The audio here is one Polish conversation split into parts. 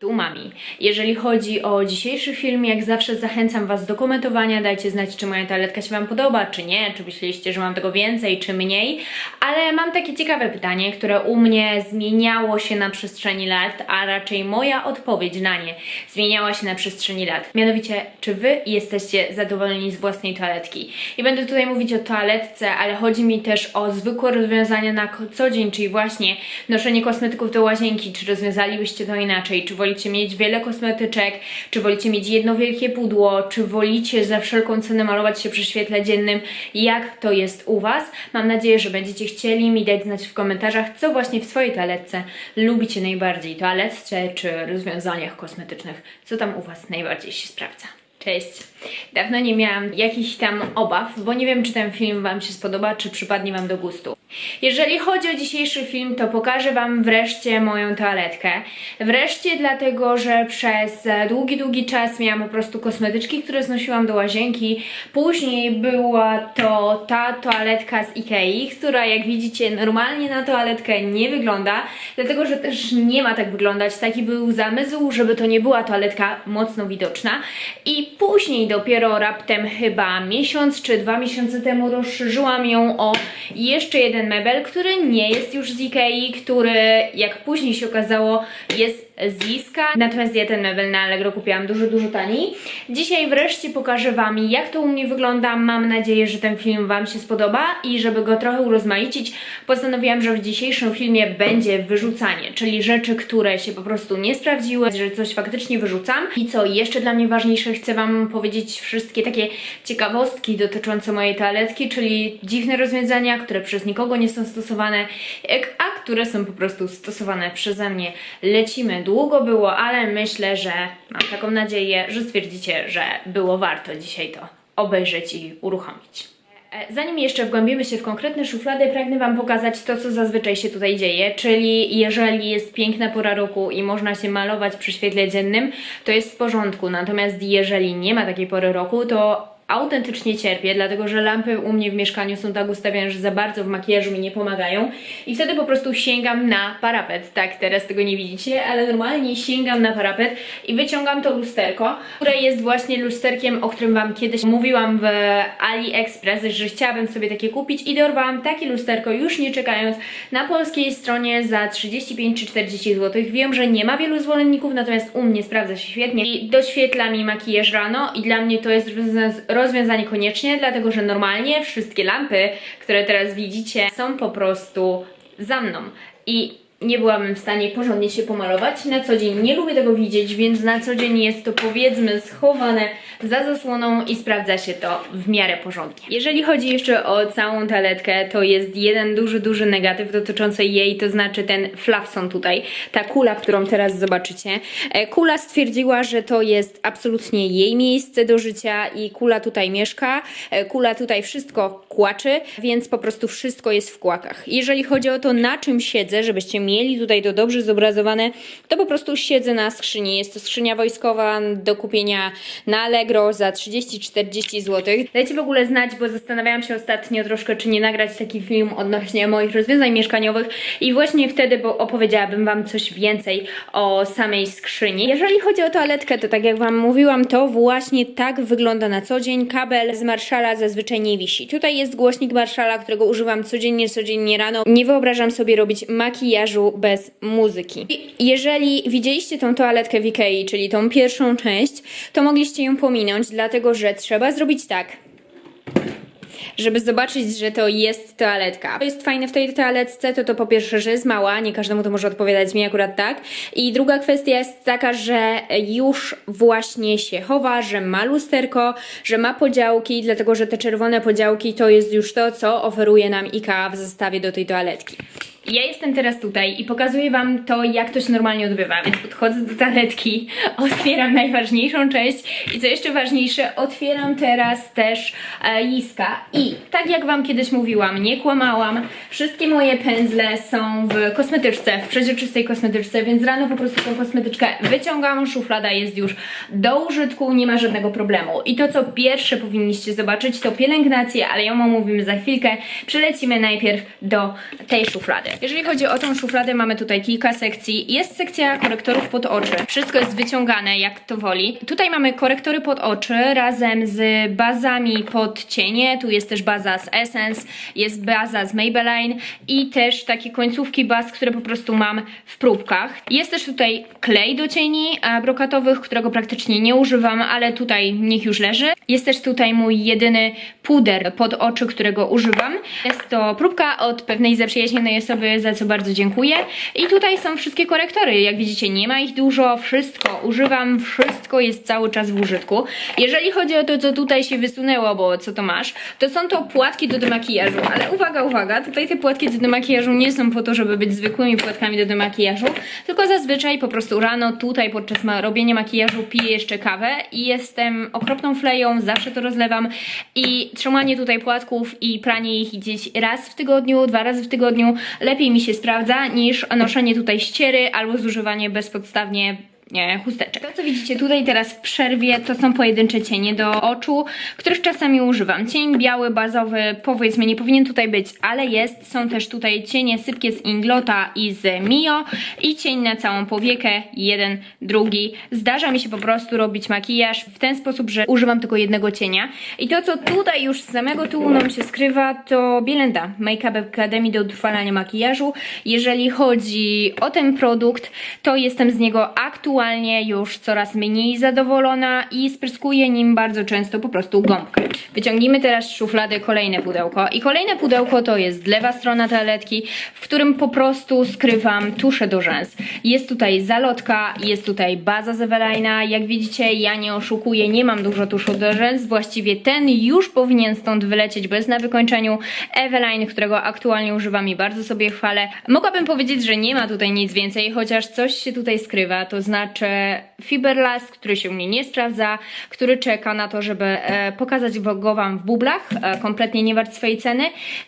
Tu mami. Jeżeli chodzi o dzisiejszy film, jak zawsze zachęcam Was do komentowania, dajcie znać, czy moja toaletka się Wam podoba, czy nie, czy myśleliście, że mam tego więcej, czy mniej, ale mam takie ciekawe pytanie, które u mnie zmieniało się na przestrzeni lat, a raczej moja odpowiedź na nie zmieniała się na przestrzeni lat. Mianowicie, czy Wy jesteście zadowoleni z własnej toaletki? I będę tutaj mówić o toaletce, ale chodzi mi też o zwykłe rozwiązania na co dzień, czyli właśnie noszenie kosmetyków do łazienki, czy rozwiązalibyście to inaczej, czy wolicie mieć wiele kosmetyczek, czy wolicie mieć jedno wielkie pudło, czy wolicie za wszelką cenę malować się przy świetle dziennym, jak to jest u Was. Mam nadzieję, że będziecie chcieli mi dać znać w komentarzach, co właśnie w swojej toaletce lubicie najbardziej, toaletce czy rozwiązaniach kosmetycznych, co tam u Was najbardziej się sprawdza. Cześć! Dawno nie miałam jakichś tam obaw, bo nie wiem, czy ten film Wam się spodoba, czy przypadnie Wam do gustu. Jeżeli chodzi o dzisiejszy film, to pokażę Wam wreszcie moją toaletkę. Wreszcie dlatego, że przez e, długi, długi czas miałam po prostu kosmetyczki, które znosiłam do łazienki. Później była to ta toaletka z Ikei, która jak widzicie normalnie na toaletkę nie wygląda, dlatego że też nie ma tak wyglądać. Taki był zamysł, żeby to nie była toaletka mocno widoczna. I później dopiero raptem chyba miesiąc czy dwa miesiące temu rozszerzyłam ją o jeszcze jeden mebel, który nie jest już z Ikei, który jak później się okazało jest z. Natomiast ja ten mebel na Allegro kupiłam dużo, dużo taniej. Dzisiaj wreszcie pokażę Wam jak to u mnie wygląda. Mam nadzieję, że ten film Wam się spodoba i żeby go trochę urozmaicić, postanowiłam, że w dzisiejszym filmie będzie wyrzucanie, czyli rzeczy, które się po prostu nie sprawdziły, że coś faktycznie wyrzucam. I co jeszcze dla mnie ważniejsze, chcę Wam powiedzieć wszystkie takie ciekawostki dotyczące mojej toaletki, czyli dziwne rozwiązania, które przez nikogo nie są stosowane, a które są po prostu stosowane przeze mnie. Lecimy. Długo było, ale myślę, że mam taką nadzieję, że stwierdzicie, że było warto dzisiaj to obejrzeć i uruchomić. E, Zanim jeszcze wgłębimy się w konkretne szuflady, pragnę Wam pokazać to, co zazwyczaj się tutaj dzieje, czyli jeżeli jest piękna pora roku i można się malować przy świetle dziennym, to jest w porządku, natomiast jeżeli nie ma takiej pory roku, to autentycznie cierpię, dlatego że lampy u mnie w mieszkaniu są tak ustawione, że za bardzo w makijażu mi nie pomagają i wtedy po prostu sięgam na parapet. Tak, teraz tego nie widzicie, ale normalnie sięgam na parapet i wyciągam to lusterko, które jest właśnie lusterkiem, o którym Wam kiedyś mówiłam w AliExpress, że chciałabym sobie takie kupić i dorwałam takie lusterko już nie czekając na polskiej stronie za 35 czy 40 zł. Wiem, że nie ma wielu zwolenników, natomiast u mnie sprawdza się świetnie i doświetla mi makijaż rano i dla mnie to jest rozwiąza- rozwiązanie koniecznie, dlatego że normalnie wszystkie lampy, które teraz widzicie, są po prostu za mną. I nie byłabym w stanie porządnie się pomalować. Na co dzień nie lubię tego widzieć, więc na co dzień jest to powiedzmy schowane za zasłoną i sprawdza się to w miarę porządnie. Jeżeli chodzi jeszcze o całą toaletkę, to jest jeden duży, duży negatyw dotyczący jej, to znaczy ten flafson tutaj, ta kula, którą teraz zobaczycie. E, Kula stwierdziła, że to jest absolutnie jej miejsce do życia i kula tutaj mieszka, e, kula tutaj wszystko kłaczy, więc po prostu wszystko jest w kłakach. Jeżeli chodzi o to, na czym siedzę, żebyście mieli tutaj to dobrze zobrazowane, to po prostu siedzę na skrzyni. Jest to skrzynia wojskowa do kupienia na Allegro za 30-40 zł. Dajcie w ogóle znać, bo zastanawiałam się ostatnio troszkę, czy nie nagrać taki film odnośnie moich rozwiązań mieszkaniowych i właśnie wtedy bo opowiedziałabym Wam coś więcej o samej skrzyni. Jeżeli chodzi o toaletkę, to tak jak Wam mówiłam, to właśnie tak wygląda na co dzień. Kabel z Marszala zazwyczaj nie wisi. Tutaj jest głośnik Marszala, którego używam codziennie, codziennie rano. Nie wyobrażam sobie robić makijażu bez muzyki. Jeżeli widzieliście tą toaletkę w Ikei, czyli tą pierwszą część, to mogliście ją pominąć, dlatego że trzeba zrobić tak żeby zobaczyć, że to jest toaletka. To jest fajne w tej toaletce, to to po pierwsze, że jest mała, nie każdemu to może odpowiadać, mi akurat tak. I druga kwestia jest taka, że już właśnie się chowa, że ma lusterko, że ma podziałki, dlatego że te czerwone podziałki to jest już to, co oferuje nam IKEA w zestawie do tej toaletki. Ja jestem teraz tutaj i pokazuję Wam to, jak to się normalnie odbywa, więc podchodzę do toaletki, otwieram najważniejszą część i co jeszcze ważniejsze, otwieram teraz też e, liska i tak jak Wam kiedyś mówiłam, nie kłamałam, wszystkie moje pędzle są w kosmetyczce, w przeźroczystej kosmetyczce, więc rano po prostu tą kosmetyczkę wyciągam, szuflada jest już do użytku, nie ma żadnego problemu. I to, co pierwsze powinniście zobaczyć, to pielęgnację, ale ją omówimy za chwilkę. Przelecimy najpierw do tej szuflady. Jeżeli chodzi o tą szufladę, mamy tutaj kilka sekcji. Jest sekcja korektorów pod oczy. Wszystko jest wyciągane, jak to woli. Tutaj mamy korektory pod oczy razem z bazami pod cienie. Tu jest też baza z Essence, jest baza z Maybelline i też takie końcówki baz, które po prostu mam w próbkach. Jest też tutaj klej do cieni brokatowych, którego praktycznie nie używam, ale tutaj niech już leży. Jest też tutaj mój jedyny puder pod oczy, którego używam. Jest to próbka od pewnej zaprzyjaźnionej osoby, za co bardzo dziękuję. I tutaj są wszystkie korektory. Jak widzicie, nie ma ich dużo, wszystko używam, wszystko jest cały czas w użytku. Jeżeli chodzi o to, co tutaj się wysunęło, bo co to masz, to są to płatki do demakijażu. Ale uwaga, uwaga, tutaj te płatki do demakijażu nie są po to, żeby być zwykłymi płatkami do demakijażu, tylko zazwyczaj po prostu rano tutaj podczas ma- robienia makijażu piję jeszcze kawę i jestem okropną fleją, zawsze to rozlewam i trzymanie tutaj płatków i pranie ich gdzieś raz w tygodniu, dwa razy w tygodniu lepiej mi się sprawdza niż noszenie tutaj ściery albo zużywanie bezpodstawnie nie, chusteczek. To, co widzicie tutaj teraz w przerwie, to są pojedyncze cienie do oczu, których czasami używam. Cień biały, bazowy, powiedzmy, nie powinien tutaj być, ale jest. Są też tutaj cienie sypkie z Inglota i z Mio i cień na całą powiekę, jeden, drugi. Zdarza mi się po prostu robić makijaż w ten sposób, że używam tylko jednego cienia. I to, co tutaj już z samego tyłu nam się skrywa, to Bielenda Makeup Academy do utrwalania makijażu. Jeżeli chodzi o ten produkt, to jestem z niego aktualnie już coraz mniej zadowolona i spryskuję nim bardzo często po prostu gąbkę. Wyciągnijmy teraz z szuflady kolejne pudełko. I kolejne pudełko to jest lewa strona toaletki, w którym po prostu skrywam tusze do rzęs. Jest tutaj zalotka, jest tutaj baza z Evelina. Jak widzicie, ja nie oszukuję, nie mam dużo tuszu do rzęs. Właściwie ten już powinien stąd wylecieć bez na wykończeniu. Eveline, którego aktualnie używam i bardzo sobie chwalę. Mogłabym powiedzieć, że nie ma tutaj nic więcej, chociaż coś się tutaj skrywa, to znaczy Fiberlast, który się u mnie nie sprawdza, który czeka na to, żeby e, pokazać go Wam w bublach, e, kompletnie nie wart swojej ceny.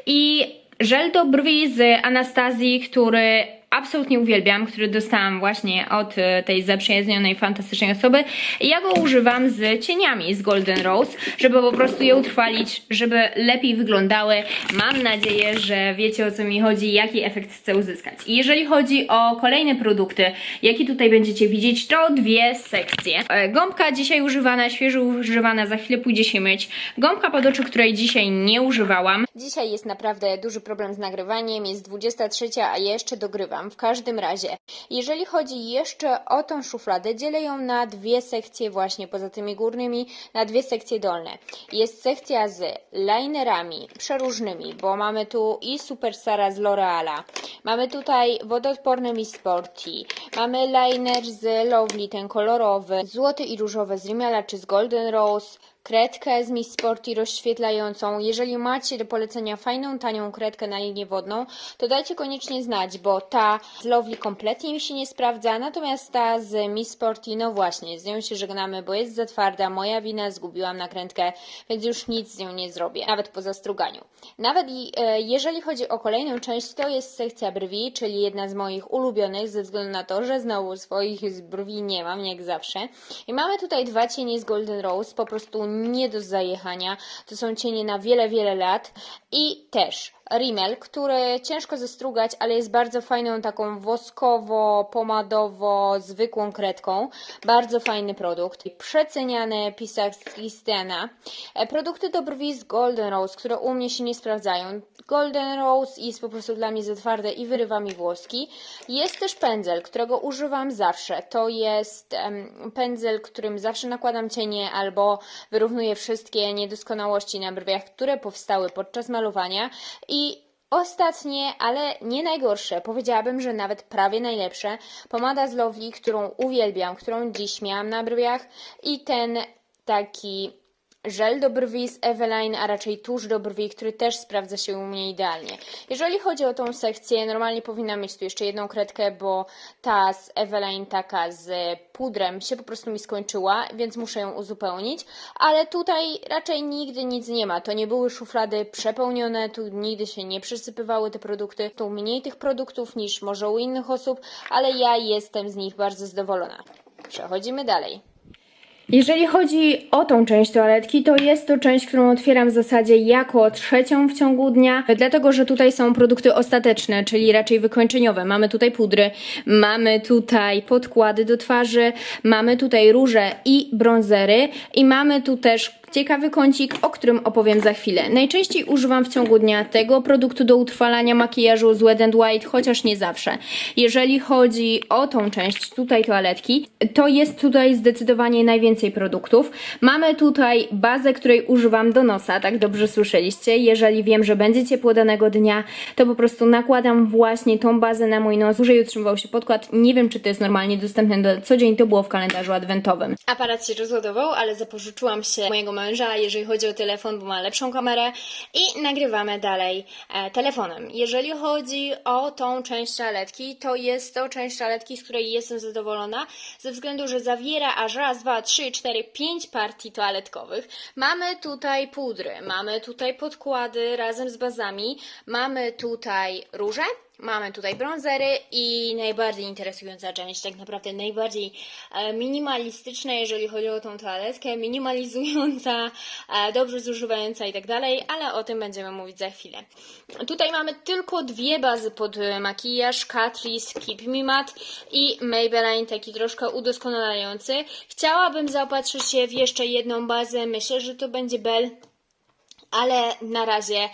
I żel do brwi z Anastazji, który absolutnie uwielbiam, który dostałam właśnie od e, tej zaprzyjaźnionej, fantastycznej osoby. Ja go używam z cieniami z Golden Rose, żeby po prostu je utrwalić, żeby lepiej wyglądały. Mam nadzieję, że wiecie o co mi chodzi, jaki efekt chcę uzyskać. I jeżeli chodzi o kolejne produkty, jakie tutaj będziecie widzieć, to dwie sekcje. E, Gąbka dzisiaj używana, świeżo używana, za chwilę pójdzie się myć. Gąbka pod oczy, której dzisiaj nie używałam. Dzisiaj jest naprawdę duży problem z nagrywaniem, jest 23, a jeszcze dogrywam. W każdym razie, jeżeli chodzi jeszcze o tą szufladę, dzielę ją na dwie sekcje właśnie, poza tymi górnymi, na dwie sekcje dolne. Jest sekcja z linerami przeróżnymi, bo mamy tu i Superstara z L'Oreala, mamy tutaj wodoodporny Miss Sporty, mamy liner z Lovely, ten kolorowy, złoty i różowy z Rimmela czy z Golden Rose, kredkę z Miss Sporty rozświetlającą. Jeżeli macie do polecenia fajną, tanią kredkę na linię wodną, to dajcie koniecznie znać, bo ta z Lovely kompletnie mi się nie sprawdza, natomiast ta z Miss Sporty, no właśnie, z nią się żegnamy, bo jest za twarda, moja wina, zgubiłam nakrętkę, więc już nic z nią nie zrobię, nawet po zastruganiu. Nawet e, jeżeli chodzi o kolejną część, to jest sekcja brwi, czyli jedna z moich ulubionych, ze względu na to, że znowu swoich brwi nie mam, jak zawsze. I mamy tutaj dwa cienie z Golden Rose, po prostu nie do zajechania. To są cienie na wiele, wiele lat. I też Rimmel, który ciężko zestrugać, ale jest bardzo fajną taką woskowo-pomadowo zwykłą kredką. Bardzo fajny produkt. Przeceniany pisach z Christiana. E, Produkty do brwi z Golden Rose, które u mnie się nie sprawdzają. Golden Rose jest po prostu dla mnie za twarde i wyrywa mi włoski. Jest też pędzel, którego używam zawsze. To jest em, pędzel, którym zawsze nakładam cienie albo wyrównuję wszystkie niedoskonałości na brwiach, które powstały podczas malowania. I ostatnie, ale nie najgorsze, powiedziałabym, że nawet prawie najlepsze, pomada z Lovely, którą uwielbiam, którą dziś miałam na brwiach i ten taki żel do brwi z Eveline, a raczej tusz do brwi, który też sprawdza się u mnie idealnie. Jeżeli chodzi o tą sekcję, normalnie powinna mieć tu jeszcze jedną kredkę, bo ta z Eveline taka z pudrem się po prostu mi skończyła, więc muszę ją uzupełnić, ale tutaj raczej nigdy nic nie ma. To nie były szuflady przepełnione, tu nigdy się nie przysypywały te produkty. Tu mniej tych produktów niż może u innych osób, ale ja jestem z nich bardzo zadowolona. Przechodzimy dalej. Jeżeli chodzi o tą część toaletki, to jest to część, którą otwieram w zasadzie jako trzecią w ciągu dnia, dlatego że tutaj są produkty ostateczne, czyli raczej wykończeniowe. Mamy tutaj pudry, mamy tutaj podkłady do twarzy, mamy tutaj róże i bronzery i mamy tu też ciekawy kącik, o którym opowiem za chwilę. Najczęściej używam w ciągu dnia tego produktu do utrwalania makijażu z Wet n White, chociaż nie zawsze. Jeżeli chodzi o tą część tutaj toaletki, to jest tutaj zdecydowanie najwięcej produktów. Mamy tutaj bazę, której używam do nosa, tak dobrze słyszeliście. Jeżeli wiem, że będzie ciepło danego dnia, to po prostu nakładam właśnie tą bazę na mój nos. Dłużej utrzymywał się podkład. Nie wiem, czy to jest normalnie dostępne do co dzień, to było w kalendarzu adwentowym. Aparat się rozładował, ale zapożyczyłam się mojego męża, jeżeli chodzi o telefon, bo ma lepszą kamerę i nagrywamy dalej e, telefonem. Jeżeli chodzi o tą część toaletki, to jest to część toaletki, z której jestem zadowolona, ze względu, że zawiera aż raz, dwa, trzy, cztery, pięć partii toaletkowych. Mamy tutaj pudry, mamy tutaj podkłady razem z bazami, mamy tutaj róże, Mamy tutaj bronzery i najbardziej interesująca część, tak naprawdę najbardziej e, minimalistyczna, jeżeli chodzi o tą toaletkę, minimalizująca, e, dobrze zużywająca i tak dalej, ale o tym będziemy mówić za chwilę. Tutaj mamy tylko dwie bazy pod e, makijaż, Catrice Keep Me Matte i Maybelline, taki troszkę udoskonalający. Chciałabym zaopatrzyć się w jeszcze jedną bazę, myślę, że to będzie Bell ale na razie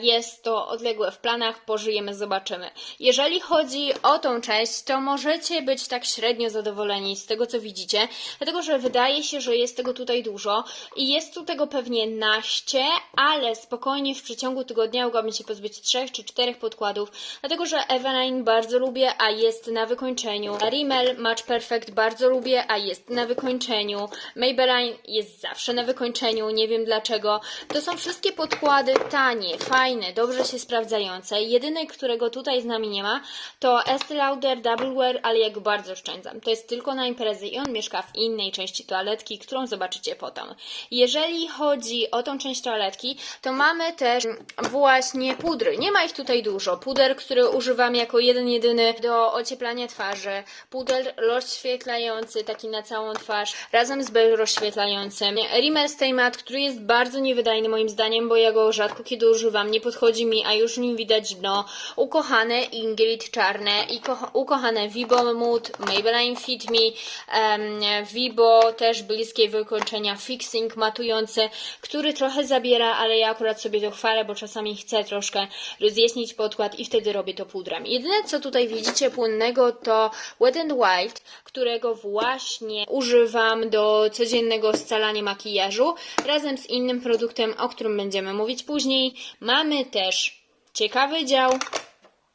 jest to odległe w planach, pożyjemy, zobaczymy. Jeżeli chodzi o tą część, to możecie być tak średnio zadowoleni z tego, co widzicie, dlatego że wydaje się, że jest tego tutaj dużo i jest tu tego pewnie naście, ale spokojnie w przeciągu tygodnia mogłabym się pozbyć trzech czy czterech podkładów, dlatego że Eveline bardzo lubię, a jest na wykończeniu. Rimmel Match Perfect bardzo lubię, a jest na wykończeniu. Maybelline jest zawsze na wykończeniu, nie wiem dlaczego. To są wszystkie podkłady tanie, fajne, dobrze się sprawdzające. Jedyny, którego tutaj z nami nie ma, to Estee Lauder Double Wear, ale ja go bardzo oszczędzam. To jest tylko na imprezy i on mieszka w innej części toaletki, którą zobaczycie potem. Jeżeli chodzi o tą część toaletki, to mamy też właśnie pudry. Nie ma ich tutaj dużo. Puder, który używam jako jeden jedyny do ocieplania twarzy. Puder rozświetlający, taki na całą twarz, razem z bel rozświetlającym. Rimmel Stay Matte, który jest bardzo niewydajny moim zdaniem, bo ja go rzadko kiedy używam, nie podchodzi mi, a już nim widać dno. Ukochane Ingrid czarne i kocha- ukochane Vibo Mood, Maybelline Fit Me, em, Vibo też bliskie wykończenia Fixing matujący, który trochę zabiera, ale ja akurat sobie to chwalę, bo czasami chcę troszkę rozjaśnić podkład i wtedy robię to pudrem. Jedyne co tutaj widzicie płynnego to Wet n Wild, którego właśnie używam do codziennego scalania makijażu razem z innym produktem, o którym będziemy mówić później. Mamy też ciekawy dział.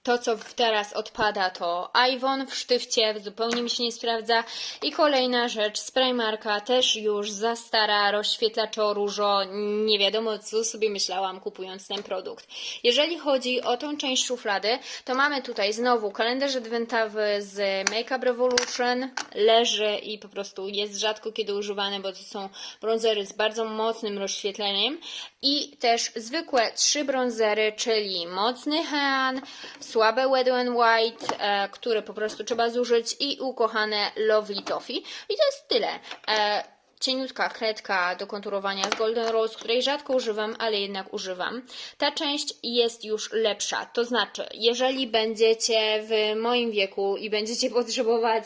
To, co teraz odpada, to Ivon w sztywcie, zupełnie mi się nie sprawdza. I kolejna rzecz, spray marka, też już za stara, rozświetlaczo różo, nie wiadomo co sobie myślałam kupując ten produkt. Jeżeli chodzi o tą część szuflady, to mamy tutaj znowu kalendarz adwentowy z Makeup Revolution, leży i po prostu jest rzadko kiedy używany, bo to są bronzery z bardzo mocnym rozświetleniem i też zwykłe trzy bronzery, czyli mocny Hean, słabe Wet n White, e, które po prostu trzeba zużyć i ukochane Lovely Toffee. I to jest tyle. E, cieniutka kredka do konturowania z Golden Rose, której rzadko używam, ale jednak używam. Ta część jest już lepsza. To znaczy, jeżeli będziecie w moim wieku i będziecie potrzebować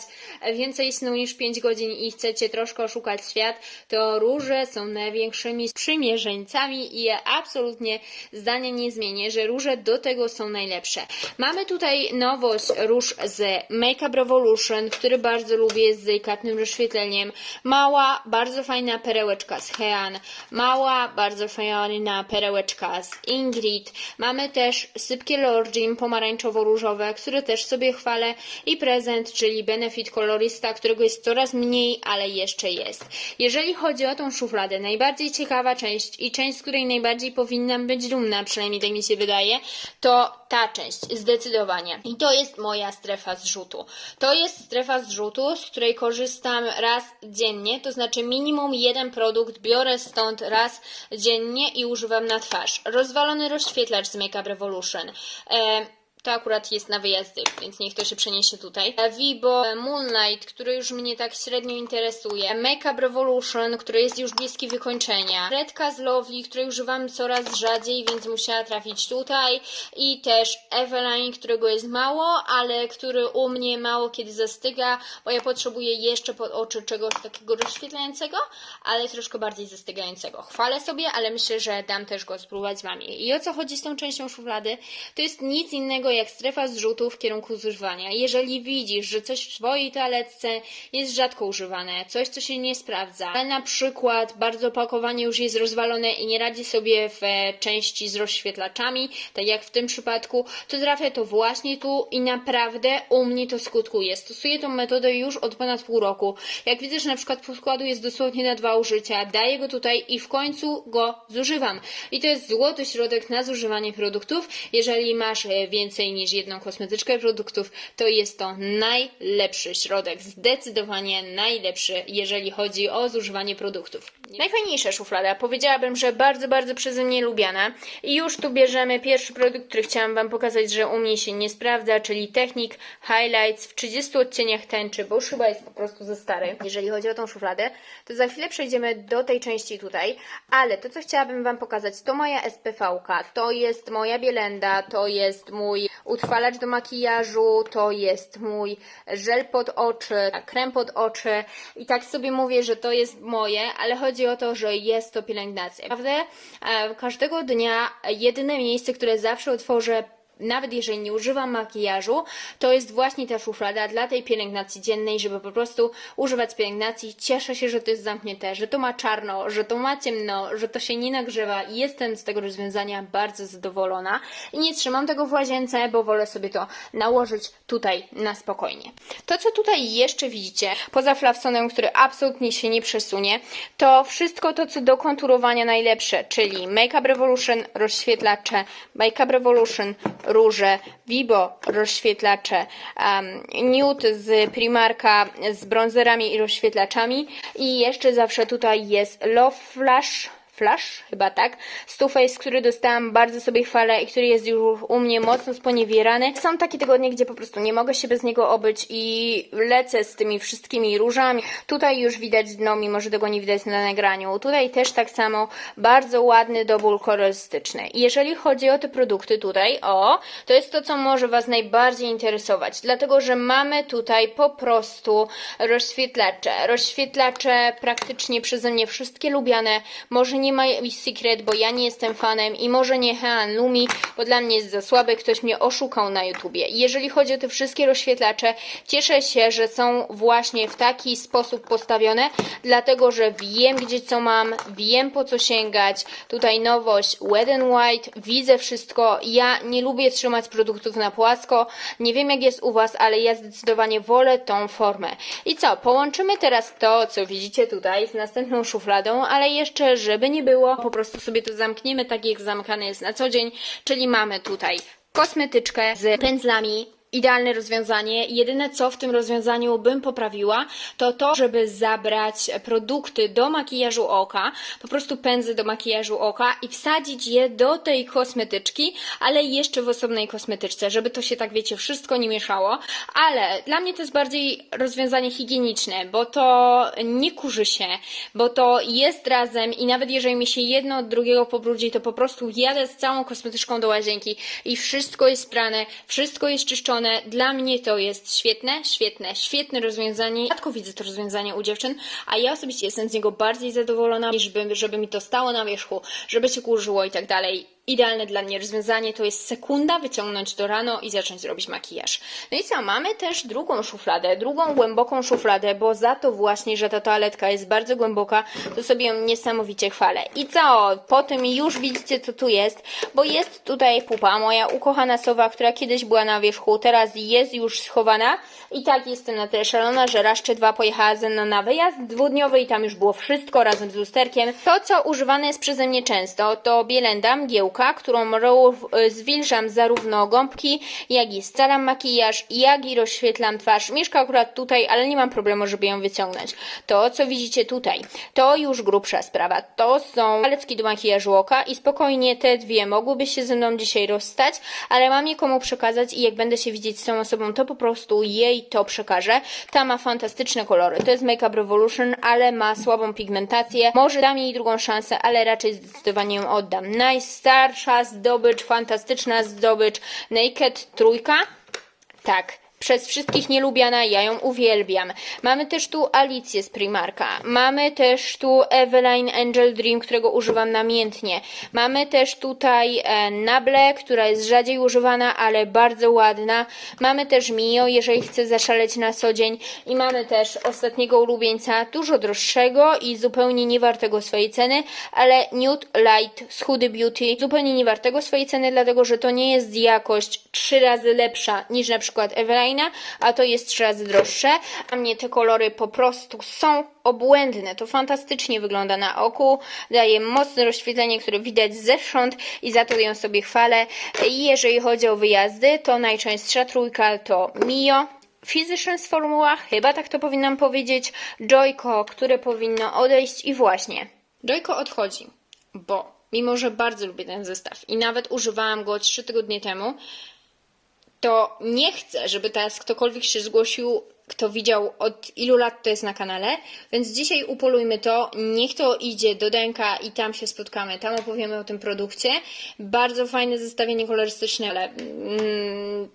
więcej snu niż 5 godzin i chcecie troszkę oszukać świat, to róże są największymi sprzymierzeńcami i ja absolutnie zdania nie zmienię, że róże do tego są najlepsze. Mamy tutaj nowość róż z Makeup Revolution, który bardzo lubię z delikatnym rozświetleniem. Mała, bardzo fajna perełeczka z Hean. Mała, bardzo fajna perełeczka z Ingrid. Mamy też sypkie Lorgin pomarańczowo-różowe, które też sobie chwalę. I prezent, czyli Benefit Colorista, którego jest coraz mniej, ale jeszcze jest. Jeżeli chodzi o tą szufladę, najbardziej ciekawa część i część, z której najbardziej powinnam być dumna, przynajmniej tak mi się wydaje, to ta część, zdecydowanie. I to jest moja strefa zrzutu. To jest strefa zrzutu, z której korzystam raz dziennie, to znaczy minimum jeden produkt biorę stąd raz dziennie i używam na twarz. Rozwalony rozświetlacz z Makeup Revolution. E, To akurat jest na wyjazdy, więc niech to się przeniesie tutaj. Vibo Moonlight, który już mnie tak średnio interesuje. Makeup Revolution, który jest już bliski wykończenia. Redka z Lovely, której używam coraz rzadziej, więc musiała trafić tutaj. I też Eveline, którego jest mało, ale który u mnie mało kiedy zastyga, bo ja potrzebuję jeszcze pod oczy czegoś takiego rozświetlającego, ale troszkę bardziej zastygającego. Chwalę sobie, ale myślę, że dam też go spróbować Wami. I o co chodzi z tą częścią szuflady? To jest nic innego jak strefa zrzutu w kierunku zużywania. Jeżeli widzisz, że coś w Twojej toaletce jest rzadko używane, coś, co się nie sprawdza, ale na przykład bardzo opakowanie już jest rozwalone i nie radzi sobie w e, części z rozświetlaczami, tak jak w tym przypadku, to trafia to właśnie tu i naprawdę u mnie to skutkuje. Stosuję tą metodę już od ponad pół roku. Jak widzę, że na przykład podkładu jest dosłownie na dwa użycia, daję go tutaj i w końcu go zużywam. I to jest złoty środek na zużywanie produktów. Jeżeli masz e, więcej niż jedną kosmetyczkę produktów, to jest to najlepszy środek. Zdecydowanie najlepszy, jeżeli chodzi o zużywanie produktów. Najfajniejsza szuflada. Powiedziałabym, że bardzo, bardzo przeze mnie lubiana. I już tu bierzemy pierwszy produkt, który chciałam Wam pokazać, że u mnie się nie sprawdza, czyli Technic Highlights w 30 odcieniach tęczy, bo już chyba jest po prostu za stary. Jeżeli chodzi o tą szufladę, to za chwilę przejdziemy do tej części tutaj, ale to, co chciałabym Wam pokazać, to moja SPV-ka, to jest moja bielenda, to jest mój utrwalacz do makijażu, to jest mój żel pod oczy, krem pod oczy i tak sobie mówię, że to jest moje, ale chodzi o to, że jest to pielęgnacja. Naprawdę e, każdego dnia jedyne miejsce, które zawsze otworzę nawet jeżeli nie używam makijażu, to jest właśnie ta szuflada dla tej pielęgnacji dziennej, żeby po prostu używać pielęgnacji. Cieszę się, że to jest zamknięte, że to ma czarno, że to ma ciemno, że to się nie nagrzewa i jestem z tego rozwiązania bardzo zadowolona. I nie trzymam tego w łazience, bo wolę sobie to nałożyć tutaj na spokojnie. To, co tutaj jeszcze widzicie, poza flawsonem, który absolutnie się nie przesunie, to wszystko to, co do konturowania najlepsze, czyli Makeup Revolution, rozświetlacze, Makeup Revolution, róże, Vibo, rozświetlacze, um, Nude z Primarka z bronzerami i rozświetlaczami. I jeszcze zawsze tutaj jest Love Flash, Flash, chyba tak, Faced, który dostałam, bardzo sobie chwalę i który jest już u mnie mocno sponiewierany. Są takie tygodnie, gdzie po prostu nie mogę się bez niego obyć i lecę z tymi wszystkimi różami. Tutaj już widać dno, mimo że tego nie widać na nagraniu. Tutaj też tak samo bardzo ładny dobór kolorystyczny. Jeżeli chodzi o te produkty tutaj, o, to jest to, co może Was najbardziej interesować, dlatego, że mamy tutaj po prostu rozświetlacze. Rozświetlacze praktycznie przeze mnie wszystkie lubiane, może nie ma Secret, bo ja nie jestem fanem i może nie Hean Lumi, bo dla mnie jest za słaby, ktoś mnie oszukał na YouTubie. Jeżeli chodzi o te wszystkie rozświetlacze, cieszę się, że są właśnie w taki sposób postawione, dlatego, że wiem gdzie co mam, wiem po co sięgać. Tutaj nowość Wet n White, widzę wszystko. Ja nie lubię trzymać produktów na płasko. Nie wiem jak jest u Was, ale ja zdecydowanie wolę tą formę. I co, połączymy teraz to, co widzicie tutaj z następną szufladą, ale jeszcze, żeby nie było, po prostu sobie to zamkniemy tak jak zamykane jest na co dzień, czyli mamy tutaj kosmetyczkę z pędzlami, idealne rozwiązanie. Jedyne co w tym rozwiązaniu bym poprawiła, to to, żeby zabrać produkty do makijażu oka, po prostu pędzy do makijażu oka i wsadzić je do tej kosmetyczki, ale jeszcze w osobnej kosmetyczce, żeby to się tak wiecie, wszystko nie mieszało. Ale dla mnie to jest bardziej rozwiązanie higieniczne, bo to nie kurzy się, bo to jest razem i nawet jeżeli mi się jedno od drugiego pobrudzi, to po prostu jadę z całą kosmetyczką do łazienki i wszystko jest prane, wszystko jest czyszczone. Dla mnie to jest świetne, świetne, świetne rozwiązanie. Rzadko widzę to rozwiązanie u dziewczyn, a ja osobiście jestem z niego bardziej zadowolona, żeby, żeby mi to stało na wierzchu, żeby się kurzyło i tak dalej. Idealne dla mnie rozwiązanie to jest sekunda, wyciągnąć to rano i zacząć robić makijaż. No i co, mamy też drugą szufladę, drugą głęboką szufladę, bo za to właśnie, że ta toaletka jest bardzo głęboka, to sobie ją niesamowicie chwalę. I co, po tym już widzicie co tu jest, bo jest tutaj pupa, moja ukochana sowa, która kiedyś była na wierzchu, teraz jest już schowana i tak jestem na tyle szalona, że raz czy dwa pojechała ze mną na wyjazd dwudniowy i tam już było wszystko razem z lusterkiem. To, co używane jest przeze mnie często, to bielenda, mgiełka, Jażłoka, którą zwilżam zarówno gąbki, jak i scalam makijaż, jak i rozświetlam twarz. Mieszka akurat tutaj, ale nie mam problemu, żeby ją wyciągnąć. To, co widzicie tutaj, to już grubsza sprawa. To są paletki do makijażu oka i spokojnie te dwie mogłyby się ze mną dzisiaj rozstać, ale mam je komu przekazać i jak będę się widzieć z tą osobą, to po prostu jej to przekażę. Ta ma fantastyczne kolory. To jest Makeup Revolution, ale ma słabą pigmentację. Może dam jej drugą szansę, ale raczej zdecydowanie ją oddam. Najstarsza zdobycz, fantastyczna zdobycz Naked Trójka. Tak. Przez wszystkich nielubiana, ja ją uwielbiam. Mamy też tu Alicję z Primarka. Mamy też tu Eveline Angel Dream, którego używam namiętnie. Mamy też tutaj e, Nable, która jest rzadziej używana, ale bardzo ładna. Mamy też Mio, jeżeli chcę zaszaleć na co dzień. I mamy też ostatniego ulubieńca, dużo droższego i zupełnie niewartego swojej ceny, ale Nude Light z Hudy Beauty. Zupełnie niewartego swojej ceny, dlatego że to nie jest jakość trzy razy lepsza niż na przykład A to jest trzy razy droższe. A mnie te kolory po prostu są obłędne. To fantastycznie wygląda na oku, daje mocne rozświetlenie, które widać zewsząd i za to ją sobie chwalę. I jeżeli chodzi o wyjazdy, to najczęstsza trójka to Mio, Physicians Formuła, chyba tak to powinnam powiedzieć, Joyko, które powinno odejść i właśnie. Joyko odchodzi, bo mimo, że bardzo lubię ten zestaw i nawet używałam go 3 tygodnie temu, to nie chcę, żeby teraz ktokolwiek się zgłosił, kto widział od ilu lat to jest na kanale, więc dzisiaj upolujmy to, niech to idzie do Denka i tam się spotkamy, tam opowiemy o tym produkcie. Bardzo fajne zestawienie kolorystyczne, ale mm,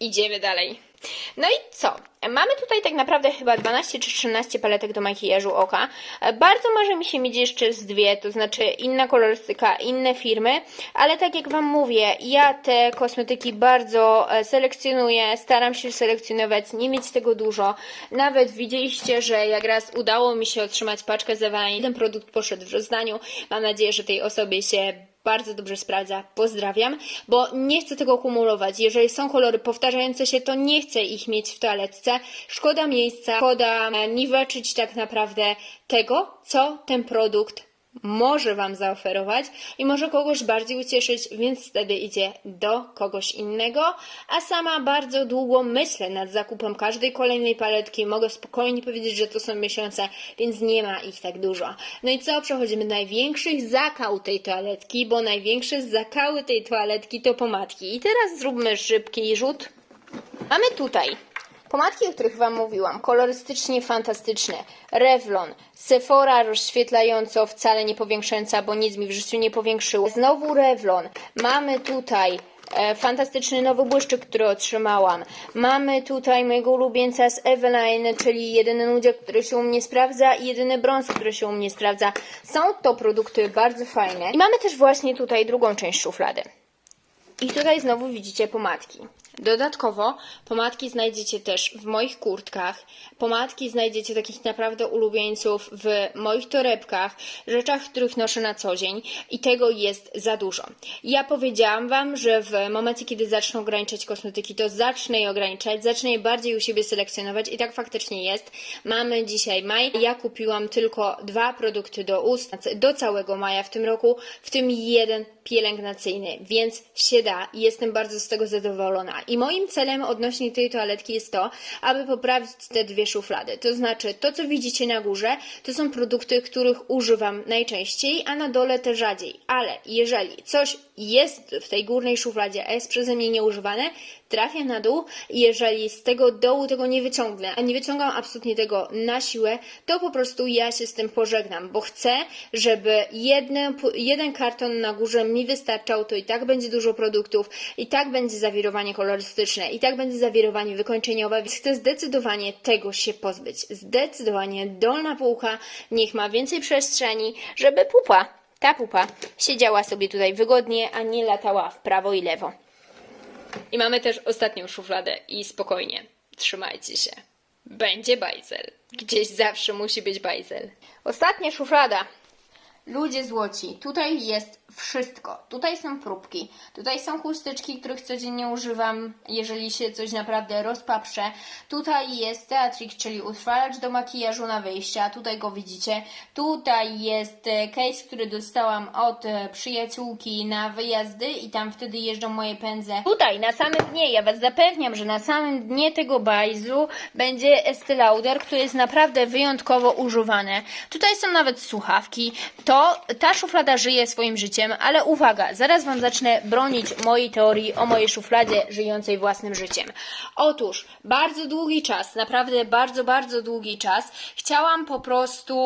idziemy dalej. No i co? Mamy tutaj tak naprawdę chyba 12 czy 13 paletek do makijażu oka. Bardzo marzy mi się mieć jeszcze z dwie, to znaczy inna kolorystyka, inne firmy, ale tak jak Wam mówię, ja te kosmetyki bardzo e, selekcjonuję, staram się selekcjonować, nie mieć tego dużo. Nawet widzieliście, że jak raz udało mi się otrzymać paczkę z Ewań, ten produkt poszedł w rozdaniu. Mam nadzieję, że tej osobie się bardzo dobrze sprawdza. Pozdrawiam, bo nie chcę tego kumulować. Jeżeli są kolory powtarzające się, to nie chcę ich mieć w toaletce. Szkoda miejsca, szkoda e, niweczyć tak naprawdę tego, co ten produkt może Wam zaoferować i może kogoś bardziej ucieszyć, więc wtedy idzie do kogoś innego. A sama bardzo długo myślę nad zakupem każdej kolejnej paletki. Mogę spokojnie powiedzieć, że to są miesiące, więc nie ma ich tak dużo. No i co? Przechodzimy do największych zakał tej toaletki, bo największe zakały tej toaletki to pomadki. I teraz zróbmy szybki rzut. Mamy tutaj Pomadki, o których Wam mówiłam, kolorystycznie fantastyczne. Revlon, Sephora rozświetlająco, wcale nie powiększająca, bo nic mi w życiu nie powiększyło. Znowu Revlon. Mamy tutaj e, fantastyczny nowy błyszczyk, który otrzymałam. Mamy tutaj mojego ulubieńca z Eveline, czyli jedyny nudziak, który się u mnie sprawdza i jedyny brąz, który się u mnie sprawdza. Są to produkty bardzo fajne. I mamy też właśnie tutaj drugą część szuflady. I tutaj znowu widzicie pomadki. Dodatkowo pomadki znajdziecie też w moich kurtkach. Pomadki znajdziecie takich naprawdę ulubieńców w moich torebkach, rzeczach, których noszę na co dzień i tego jest za dużo. Ja powiedziałam Wam, że w momencie, kiedy zacznę ograniczać kosmetyki, to zacznę je ograniczać, zacznę je bardziej u siebie selekcjonować i tak faktycznie jest. Mamy dzisiaj maj. Ja kupiłam tylko dwa produkty do ust do całego maja w tym roku, w tym jeden pielęgnacyjny, więc się da i jestem bardzo z tego zadowolona. I moim celem odnośnie tej toaletki jest to, aby poprawić te dwie szuflady. To znaczy, to co widzicie na górze, to są produkty, których używam najczęściej, a na dole te rzadziej. Ale jeżeli coś jest w tej górnej szufladzie, a jest przeze mnie nieużywane, trafia na dół i jeżeli z tego dołu tego nie wyciągnę, a nie wyciągam absolutnie tego na siłę, to po prostu ja się z tym pożegnam, bo chcę, żeby jeden, jeden karton na górze mi wystarczał, to i tak będzie dużo produktów, i tak będzie zawirowanie i tak będzie zawirowanie wykończeniowe, więc chcę zdecydowanie tego się pozbyć. Zdecydowanie dolna półka niech ma więcej przestrzeni, żeby pupa, ta pupa, siedziała sobie tutaj wygodnie, a nie latała w prawo i lewo. I mamy też ostatnią szufladę i spokojnie, trzymajcie się. Będzie bajzel. Gdzieś zawsze musi być bajzel. Ostatnia szuflada. Ludzie złoci, tutaj jest wszystko. Tutaj są próbki, tutaj są chusteczki, których codziennie używam, jeżeli się coś naprawdę rozpaprze. Tutaj jest teatrik, czyli utrwalacz do makijażu na wyjścia, tutaj go widzicie. Tutaj jest e, case, który dostałam od e, przyjaciółki na wyjazdy i tam wtedy jeżdżą moje pędze. Tutaj, na samym dnie, ja Was zapewniam, że na samym dnie tego bajzlu będzie Estee Lauder, który jest naprawdę wyjątkowo używany. Tutaj są nawet słuchawki. To ta szuflada żyje swoim życiem, ale uwaga, zaraz Wam zacznę bronić mojej teorii o mojej szufladzie żyjącej własnym życiem. Otóż bardzo długi czas, naprawdę bardzo, bardzo długi czas, chciałam po prostu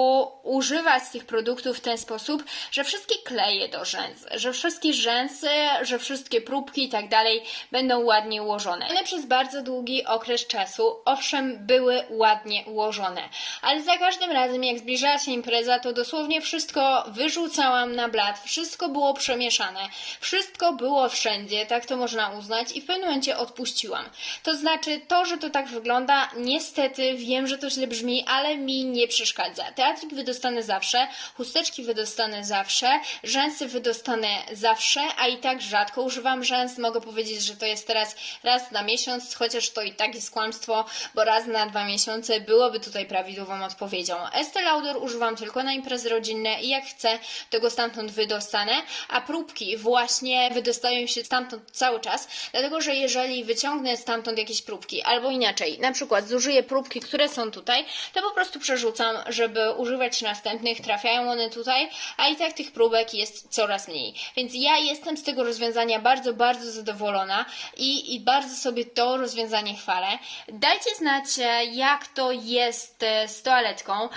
używać tych produktów w ten sposób, że wszystkie kleje do rzęs, że wszystkie rzęsy, że wszystkie próbki i tak dalej będą ładnie ułożone. One przez bardzo długi okres czasu, owszem, były ładnie ułożone, ale za każdym razem, jak zbliżała się impreza, to dosłownie wszystko wyrzucałam na blat, wszystko było przemieszane, wszystko było wszędzie, tak to można uznać, i w pewnym momencie odpuściłam. To znaczy, to, że to tak wygląda, niestety wiem, że to źle brzmi, ale mi nie przeszkadza. Teatrik wydostanę zawsze, chusteczki wydostanę zawsze, rzęsy wydostanę zawsze, a i tak rzadko używam rzęs. Mogę powiedzieć, że to jest teraz raz na miesiąc, chociaż to i tak jest kłamstwo, bo raz na dwa miesiące byłoby tutaj prawidłową odpowiedzią. Estee Lauder używam tylko na imprezy rodzinne i jak chcę, to go stamtąd wydostanę, a próbki właśnie wydostają się stamtąd cały czas, dlatego że jeżeli wyciągnę stamtąd jakieś próbki, albo inaczej, na przykład zużyję próbki, które są tutaj, to po prostu przerzucam, żeby używać następnych, trafiają one tutaj, a i tak tych próbek jest coraz mniej. Więc ja jestem z tego rozwiązania bardzo, bardzo zadowolona i, i bardzo sobie to rozwiązanie chwalę. Dajcie znać, e, jak to jest e, z toaletką, e,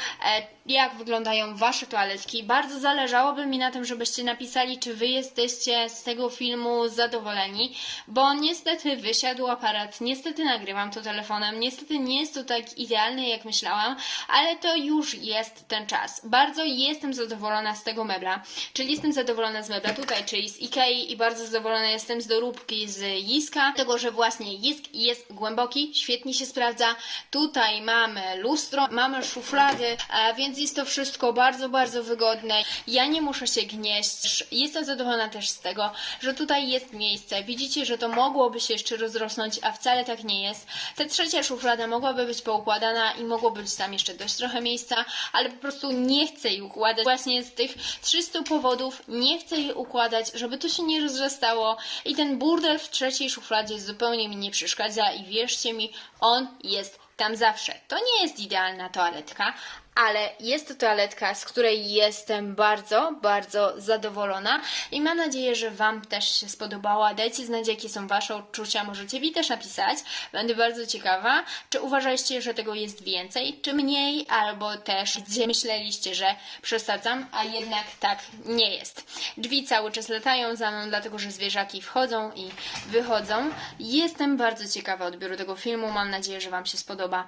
jak wyglądają Wasze toaletki. Bardzo zależałoby mi na tym, żebyście napisali, czy Wy jesteście z tego filmu zadowoleni, bo niestety wysiadł aparat, niestety nagrywam to telefonem, niestety nie jest to tak idealne, jak myślałam, ale to już jest ten czas. Bardzo jestem zadowolona z tego mebla, czyli jestem zadowolona z mebla tutaj, czyli z Ikei i bardzo zadowolona jestem z doróbki z Jiska, tego, że właśnie Jisk jest głęboki, świetnie się sprawdza. Tutaj mamy lustro, mamy szuflady, więc jest to wszystko bardzo, bardzo wygodne. Ja nie muszę się gnieść. Jestem zadowolona też z tego, że tutaj jest miejsce. Widzicie, że to mogłoby się jeszcze rozrosnąć, a wcale tak nie jest. Ta trzecia szuflada mogłaby być poukładana i mogło być tam jeszcze dość trochę miejsca, ale po prostu nie chcę jej układać. Właśnie z tych 300 powodów nie chcę jej układać, żeby to się nie rozrastało i ten burdel w trzeciej szufladzie zupełnie mi nie przeszkadza i wierzcie mi, on jest tam zawsze. To nie jest idealna toaletka, ale jest to toaletka, z której jestem bardzo, bardzo zadowolona i mam nadzieję, że Wam też się spodobała. Dajcie znać, jakie są Wasze odczucia, możecie mi też napisać. Będę bardzo ciekawa, czy uważaliście, że tego jest więcej, czy mniej, albo też gdzie myśleliście, że przesadzam, a jednak tak nie jest. Drzwi cały czas latają za mną, dlatego że zwierzaki wchodzą i wychodzą. Jestem bardzo ciekawa odbioru tego filmu, mam nadzieję, że Wam się spodoba.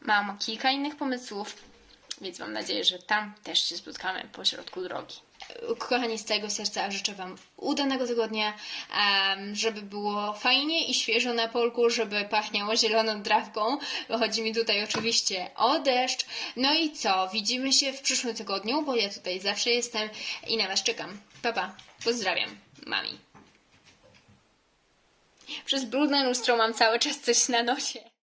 Mam kilka innych pomysłów, więc mam nadzieję, że tam też się spotkamy po środku drogi. Kochani, z całego serca życzę Wam udanego tygodnia, żeby było fajnie i świeżo na polku, żeby pachniało zieloną trawką. Chodzi mi tutaj oczywiście o deszcz. No i co? Widzimy się w przyszłym tygodniu, bo ja tutaj zawsze jestem i na Was czekam. Papa, pa. pozdrawiam, mami. Przez brudne lustro mam cały czas coś na nosie.